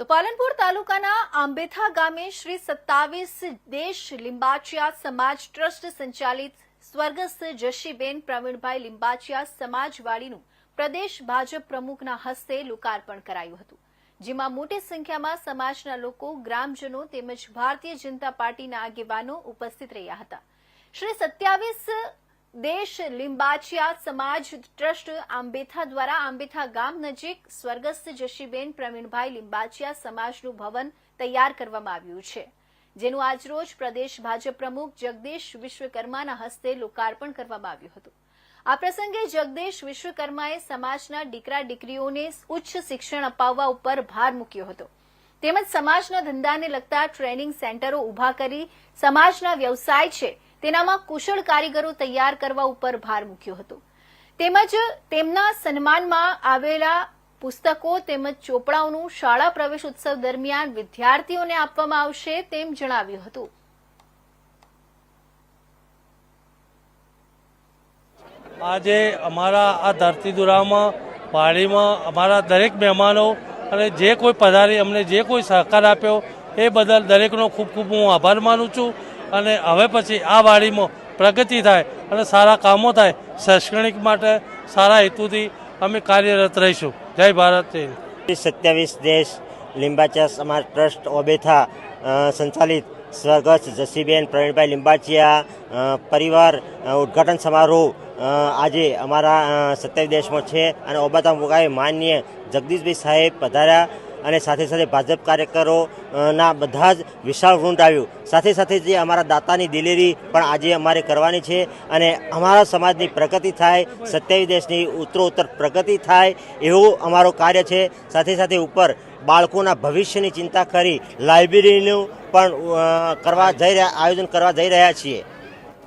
તો પાલનપુર તાલુકાના આંબેથા ગામે શ્રી સત્તાવીસ દેશ લિંબાચિયા સમાજ ટ્રસ્ટ સંચાલિત સ્વર્ગસ્થ જશીબેન પ્રવીણભાઈ લિંબાચિયા સમાજવાડીનું પ્રદેશ ભાજપ પ્રમુખના હસ્તે લોકાર્પણ કરાયું હતું, જેમાં મોટી સંખ્યામાં સમાજના લોકો, ગ્રામજનો તેમજ ભારતીય જનતા પાર્ટીના આગેવાનો ઉપસ્થિત રહ્યા હતા. શ્રી સત્યાવીસ દેશ લિંબાચિયા સમાજ ટ્રસ્ટ આંબેથા દ્વારા આંબેથા ગામ નજીક સ્વર્ગસ્થ જશીબેન પ્રવીણભાઈ લિંબાચિયા સમાજનું ભવન તૈયાર કરવામાં આવ્યું છે, જેનું આજરોજ પ્રદેશ ભાજપ પ્રમુખ જગદીશ વિશ્વકર્માના હસ્તે લોકાર્પણ કરવામાં આવ્યું હતું. આ પ્રસંગે જગદીશ વિશ્વકર્માએ સમાજના દીકરા દીકરીઓને ઉચ્ચ શિક્ષણ અપાવવા ઉપર ભાર મૂક્યો હતો. તેમજ સમાજના ધંધાને લગતા ટ્રેનિંગ સેન્ટરો ઊભા કરી સમાજના વ્યવસાય છે તેનામાં કુશળ કારીગરો તૈયાર કરવા ઉપર ભાર મૂક્યો હતો. તેમજ તેમના સન્માનમાં આવેલા પુસ્તકો તેમજ ચોપડાઓનું શાળા પ્રવેશ ઉત્સવ દરમિયાન વિદ્યાર્થીઓને આપવામાં આવશે તેમ જણાવ્યું હતું. આજે અમારા આ ધરતીદુરામાં વાડીમાં અમારા દરેક મહેમાનો અને જે કોઈ પધારી અમને જે કોઈ સહકાર આપ્યો, એ બદલ દરેકનો ખૂબ ખૂબ હું આભાર માનું છું. અને હવે પછી આ વાડીમાં પ્રગતિ થાય અને સારા કામો થાય શૈક્ષણિક માટે સારા હેતુથી અમે કાર્યરત રહીશું. જય ભારત સત્યાવીસ દેશ લીંબાચા સમાજ ટ્રસ્ટ ઓબેથા સંચાલિત સ્વર્ગસ્થ જસીબેન, પ્રવીણભાઈ લીંબાચિયા પરિવાર ઉદ્ઘાટન સમારોહ આજે અમારા સત્યાવીસ દેશમાં છે અને ઓબાતા મુકાએ માન્ય જગદીશભાઈ સાહેબ પધાર્યા. અને સાથે સાથે ભાજપ કાર્યકરોના બધા જ વિશાળ વૃંદ આવ્યું. સાથે સાથે જે અમારા દાતાની દિલેરી પણ આજે અમારે કરવાની છે અને અમારા સમાજની પ્રગતિ થાય સત્યાવી દેશની ઉત્તરોત્તર પ્રગતિ થાય એવું અમારું કાર્ય છે. સાથે સાથે ઉપર બાળકોના ભવિષ્યની ચિંતા કરી લાઇબ્રેરીનું પણ કરવા જઈ રહ્યા, આયોજન કરવા જઈ રહ્યા છીએ.